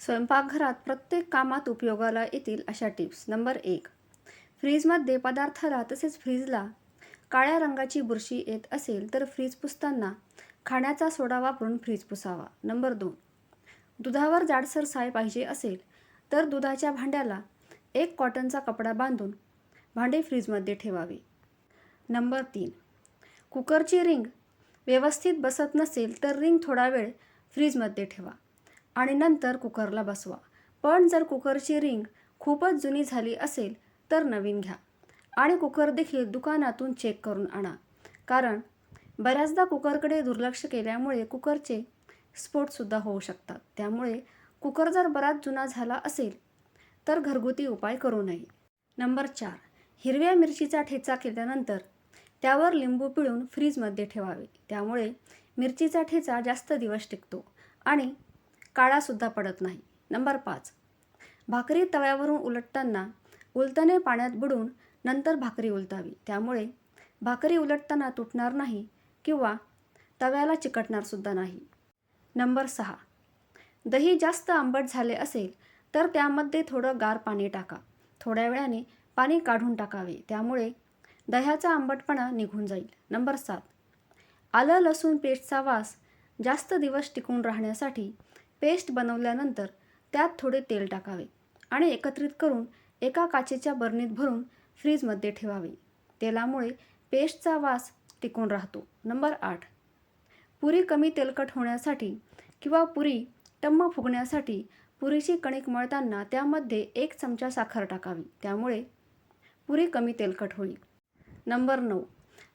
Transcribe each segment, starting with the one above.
स्वयंपाकघरात प्रत्येक कामात उपयोगाला येतील अशा टिप्स. नंबर एक फ्रीजमध्ये पदार्थाला तसेच फ्रीजला काळ्या रंगाची बुरशी येत असेल तर फ्रीज पुसताना खाण्याचा सोडा वापरून फ्रीज पुसावा. नंबर दोन दुधावर जाडसर साय पाहिजे असेल तर दुधाच्या भांड्याला एक कॉटनचा कपडा बांधून भांडे फ्रीजमध्ये ठेवावे. नंबर तीन कुकरची रिंग व्यवस्थित बसत नसेल तर रिंग थोडा वेळ फ्रीजमध्ये ठेवा. आणि नंतर कुकरला बसवा. पण जर कुकरची रिंग खूपच जुनी झाली असेल तर नवीन घ्या. आणि कुकर देखील दुकानातून चेक करून आणा. कारण बऱ्याचदा कुकरकडे दुर्लक्ष केल्यामुळे कुकरचे स्फोटसुद्धा होऊ शकतात. त्यामुळे कुकर जर बराच जुना झाला असेल तर घरगुती उपाय करू नये. नंबर चार. हिरव्या मिरचीचा ठेचा केल्यानंतर त्यावर लिंबू पिळून फ्रीजमध्ये ठेवावे. त्यामुळे मिरचीचा ठेचा जास्त दिवस टिकतो आणि काळासुद्धा पडत नाही. नंबर पाच. भाकरी तव्यावरून उलटताना उलटणे पाण्यात बुडून नंतर भाकरी उलटावी. त्यामुळे भाकरी उलटताना तुटणार नाही किंवा तव्याला चिकटणारसुद्धा नाही. नंबर सहा. दही जास्त आंबट झाले असेल तर त्यामध्ये थोडं गार पाणी टाका. थोड्या वेळाने पाणी काढून टाकावे. त्यामुळे दह्याचा आंबटपणा निघून जाईल. नंबर सात. आलं लसूण पेस्टचा वास जास्त दिवस टिकून राहण्यासाठी पेस्ट बनवल्यानंतर त्यात थोडे तेल टाकावे आणि एकत्रित करून एका काचेच्या बरणीत भरून फ्रीजमध्ये ठेवावे. तेलामुळे पेस्टचा वास टिकून राहतो. नंबर आठ. पुरी कमी तेलकट होण्यासाठी किंवा पुरी टम्म फुगण्यासाठी पुरीची कणिक मळताना त्यामध्ये एक चमचा साखर टाकावी. त्यामुळे पुरी कमी तेलकट होईल. नंबर नऊ.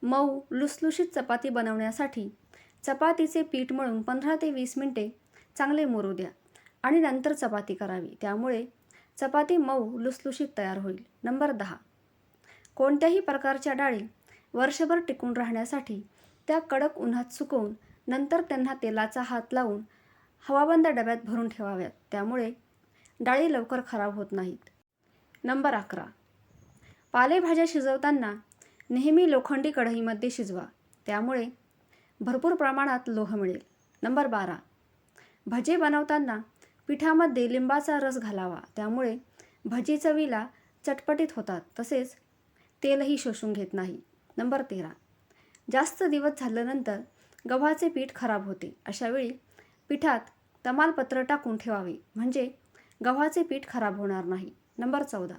मऊ लुसलुशीत चपाती बनवण्यासाठी चपातीचे पीठ मळून पंधरा ते वीस मिनटे चांगले मुरू द्या. आणि नंतर चपाती करावी. त्यामुळे चपाती मऊ लुसलुशीत तयार होईल. नंबर दहा. कोणत्याही प्रकारच्या डाळी वर्षभर टिकून राहण्यासाठी त्या कडक उन्हात सुकवून नंतर त्यांना तेलाचा हात लावून हवाबंद डब्यात भरून ठेवाव्यात. त्यामुळे डाळी लवकर खराब होत नाहीत. नंबर अकरा. पालेभाज्या शिजवताना नेहमी लोखंडी कढईमध्ये शिजवा. त्यामुळे भरपूर प्रमाणात लोह मिळेल. नंबर बारा. भजे बनवताना पिठामध्ये लिंबाचा रस घालावा. त्यामुळे भजी चवीला चटपटीत होतात. तसेच तेलही शोषून घेत नाही. नंबर तेरा. जास्त दिवस झाल्यानंतर गव्हाचे पीठ खराब होते. अशावेळी पिठात तमालपत्र टाकून ठेवावे. म्हणजे गव्हाचे पीठ खराब होणार नाही. नंबर चौदा.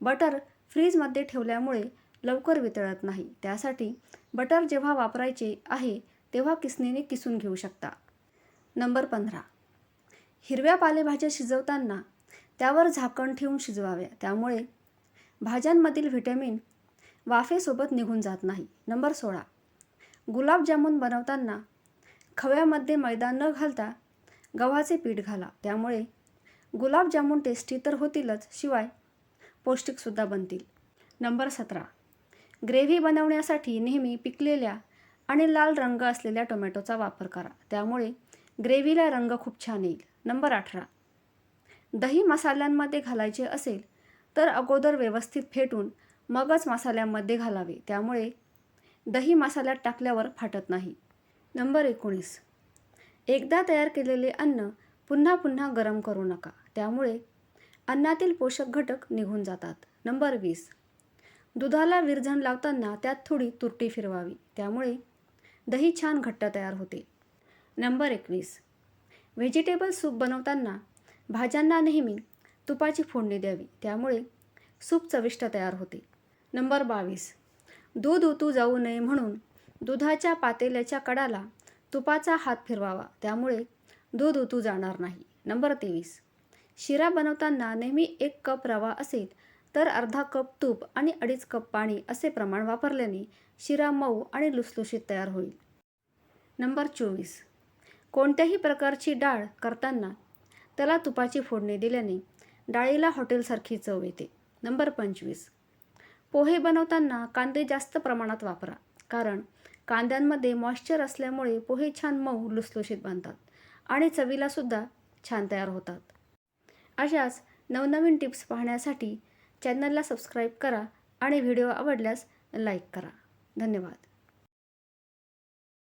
बटर फ्रीजमध्ये ठेवल्यामुळे लवकर वितळत नाही. त्यासाठी बटर जेव्हा वापरायचे आहे तेव्हा किसणीने किसून घेऊ शकता. नंबर पंधरा. हिरव्या पालेभाज्या शिजवताना त्यावर झाकण ठेवून शिजवाव्या. त्यामुळे भाज्यांमधील व्हिटॅमिन वाफेसोबत निघून जात नाही. नंबर सोळा. गुलाबजामुन बनवताना खव्यामध्ये मैदा न घालता गव्हाचे पीठ घाला. त्यामुळे गुलाबजामुन टेस्टी तर होतीलच शिवाय पौष्टिकसुद्धा बनतील. नंबर सतरा. ग्रेव्ही बनवण्यासाठी नेहमी पिकलेल्या आणि लाल रंग असलेल्या टोमॅटोचा वापर करा. त्यामुळे ग्रेव्हीला रंग खूप छान येईल. नंबर अठरा. दही मसाल्यांमध्ये घालायचे असेल तर अगोदर व्यवस्थित फेटून मगच मसाल्यामध्ये घालावे. त्यामुळे दही मसाल्यात टाकल्यावर फाटत नाही. नंबर एकोणीस. एकदा तयार केलेले अन्न पुन्हा पुन्हा गरम करू नका. त्यामुळे अन्नातील पोषक घटक निघून जातात. नंबर वीस. दुधाला विरझण लावताना त्यात थोडी तुरटी फिरवावी. त्यामुळे दही छान घट्ट तयार होते. नंबर एकवीस. व्हेजिटेबल सूप बनवताना भाज्यांना नेहमी तुपाची फोडणी द्यावी. त्यामुळे सूप चविष्ट तयार होते. नंबर बावीस. दूध उतू जाऊ नये म्हणून दुधाच्या पातेल्याच्या कडाला तुपाचा हात फिरवावा. त्यामुळे दूध उतू जाणार नाही. नंबर तेवीस. शिरा बनवताना नेहमी एक कप रवा असेल तर अर्धा कप तूप आणि अडीच कप पाणी असे प्रमाण वापरल्याने शिरा मऊ आणि लुसलुशीत तयार होईल. नंबर चोवीस. कोणत्याही प्रकारची डाळ करताना त्याला तुपाची फोडणी दिल्याने डाळीला हॉटेलसारखी चव येते. नंबर पंचवीस. पोहे बनवताना कांदे जास्त प्रमाणात वापरा कारण कांद्यांमध्ये मॉइश्चर असल्यामुळे पोहे छान मऊ लुसलुशीत बनतात आणि चवीलासुद्धा छान तयार होतात. अशाच नवनवीन टिप्स पाहण्यासाठी चॅनलला सबस्क्राईब करा आणि व्हिडिओ आवडल्यास लाईक करा. धन्यवाद.